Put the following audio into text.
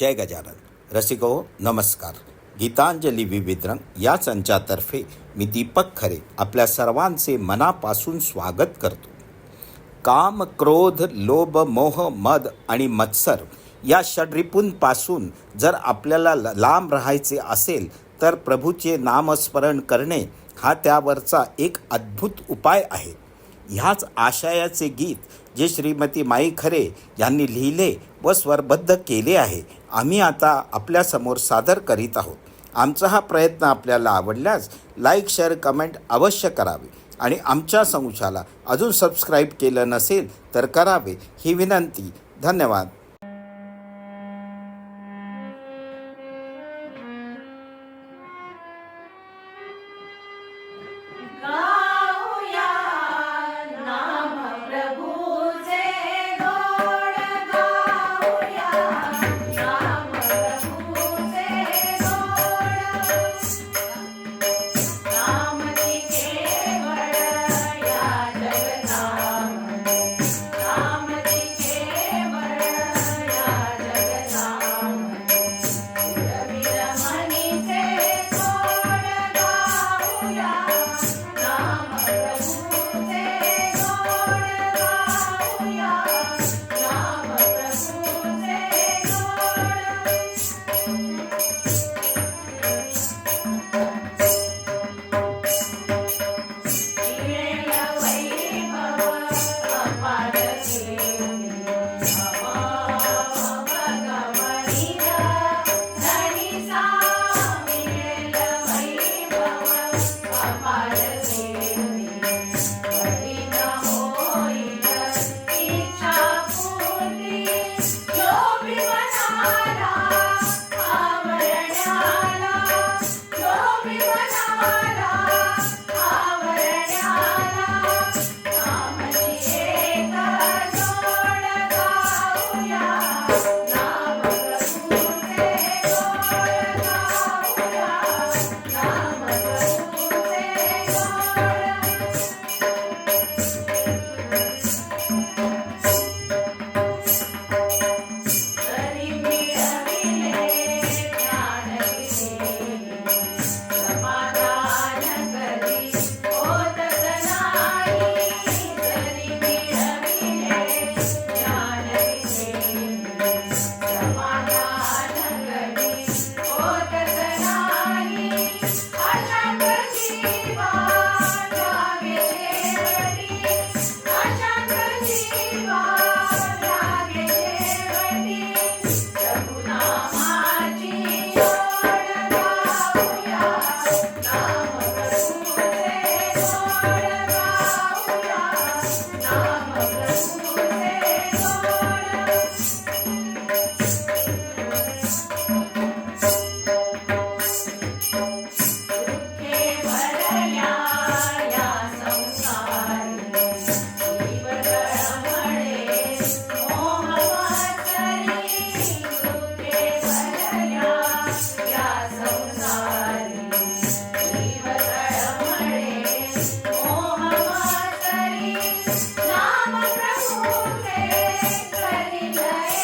जय गजानन. रसिको नमस्कार. गीतांजली विविध रंग या संचातर्फे मी दीपक खरे आपल्या सर्वांचे मनापासून स्वागत करतो. काम क्रोध लोभ मोह मद आणि मत्सर या षड्रिपूंपासून जर आपल्याला ल- लांब राहायचे असेल तर प्रभूचे नामस्मरण करणे हा त्यावरचा एक अद्भुत उपाय आहे. ह्याच आशयाचे गीत जे श्रीमती माई खरे यांनी लिहिले व स्वरबद्ध केले आहे. आम्ही आता आपल्यासमोर सादर करीत आहोत. आमचा हा प्रयत्न आपल्याला आवडल्यास लाईक शेअर कमेंट अवश्य करावे आणि आमच्या संशाला अजून सबस्क्राईब केलं नसेल तर करावे ही विनंती. धन्यवाद.